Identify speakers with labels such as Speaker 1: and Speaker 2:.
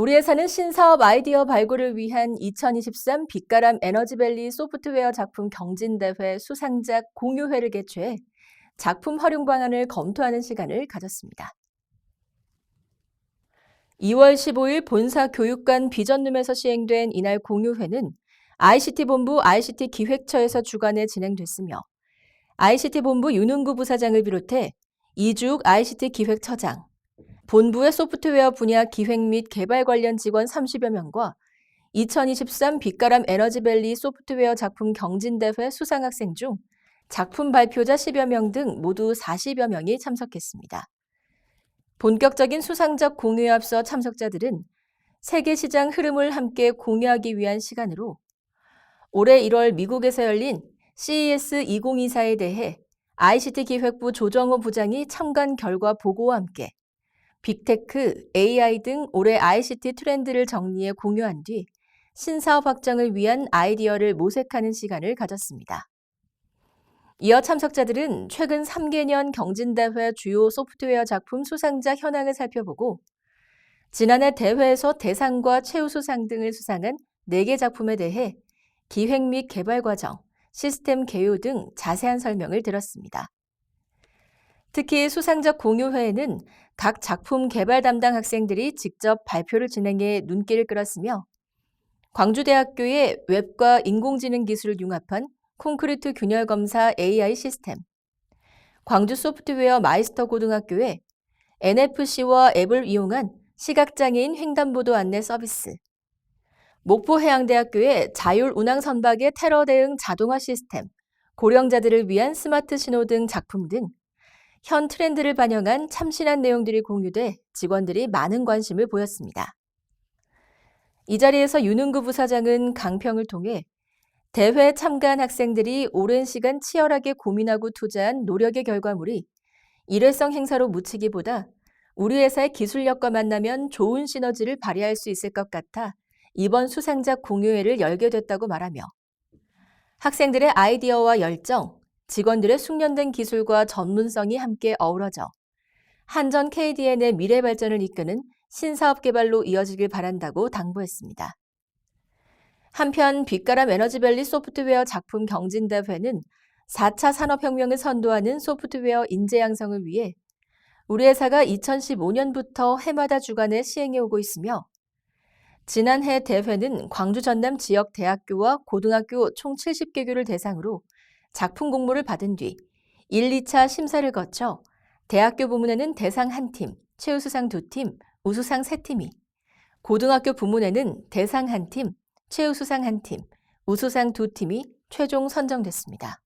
Speaker 1: 우리 회사는 신사업 아이디어 발굴을 위한 2023 빛가람 에너지밸리 소프트웨어 작품 경진대회 수상작 공유회를 개최해 작품 활용 방안을 검토하는 시간을 가졌습니다. 2월 15일 본사 교육관 비전룸에서 시행된 이날 공유회는 ICT 본부 ICT 기획처에서 주관해 진행됐으며 ICT 본부 윤은구 부사장을 비롯해 이주욱 ICT 기획처장, 본부의 소프트웨어 분야 기획 및 개발 관련 직원 30여 명과 2023 빛가람 에너지밸리 소프트웨어 작품 경진대회 수상학생 중 작품 발표자 10여 명 등 모두 40여 명이 참석했습니다. 본격적인 수상작 공유에 앞서 참석자들은 세계 시장 흐름을 함께 공유하기 위한 시간으로 올해 1월 미국에서 열린 CES 2024에 대해 ICT 기획부 조정호 부장이 참관 결과 보고와 함께 빅테크, AI 등 올해 ICT 트렌드를 정리해 공유한 뒤 신사업 확장을 위한 아이디어를 모색하는 시간을 가졌습니다. 이어 참석자들은 최근 3개년 경진대회 주요 소프트웨어 작품 수상작 현황을 살펴보고 지난해 대회에서 대상과 최우수상 등을 수상한 4개 작품에 대해 기획 및 개발 과정, 시스템 개요 등 자세한 설명을 들었습니다. 특히 수상작 공유회에는 각 작품 개발 담당 학생들이 직접 발표를 진행해 눈길을 끌었으며 광주대학교의 웹과 인공지능 기술을 융합한 콘크리트 균열 검사 AI 시스템, 광주 소프트웨어 마이스터 고등학교의 NFC와 앱을 이용한 시각장애인 횡단보도 안내 서비스, 목포해양대학교의 자율 운항 선박의 테러 대응 자동화 시스템, 고령자들을 위한 스마트 신호 등 작품 등 현 트렌드를 반영한 참신한 내용들이 공유돼 직원들이 많은 관심을 보였습니다. 이 자리에서 윤은구 부사장은 강평을 통해 대회 참가한 학생들이 오랜 시간 치열하게 고민하고 투자한 노력의 결과물이 일회성 행사로 묻히기보다 우리 회사의 기술력과 만나면 좋은 시너지를 발휘할 수 있을 것 같아 이번 수상작 공유회를 열게 됐다고 말하며 학생들의 아이디어와 열정, 직원들의 숙련된 기술과 전문성이 함께 어우러져 한전 KDN의 미래 발전을 이끄는 신사업 개발로 이어지길 바란다고 당부했습니다. 한편 빛가람 에너지밸리 소프트웨어 작품 경진대회는 4차 산업혁명을 선도하는 소프트웨어 인재 양성을 위해 우리 회사가 2015년부터 해마다 주간에 시행해 오고 있으며 지난해 대회는 광주 전남 지역 대학교와 고등학교 총 70개 교를 대상으로 작품 공모를 받은 뒤 1, 2차 심사를 거쳐 대학교 부문에는 대상 한 팀, 최우수상 두 팀, 우수상 세 팀이, 고등학교 부문에는 대상 한 팀, 최우수상 한 팀, 우수상 두 팀이 최종 선정됐습니다.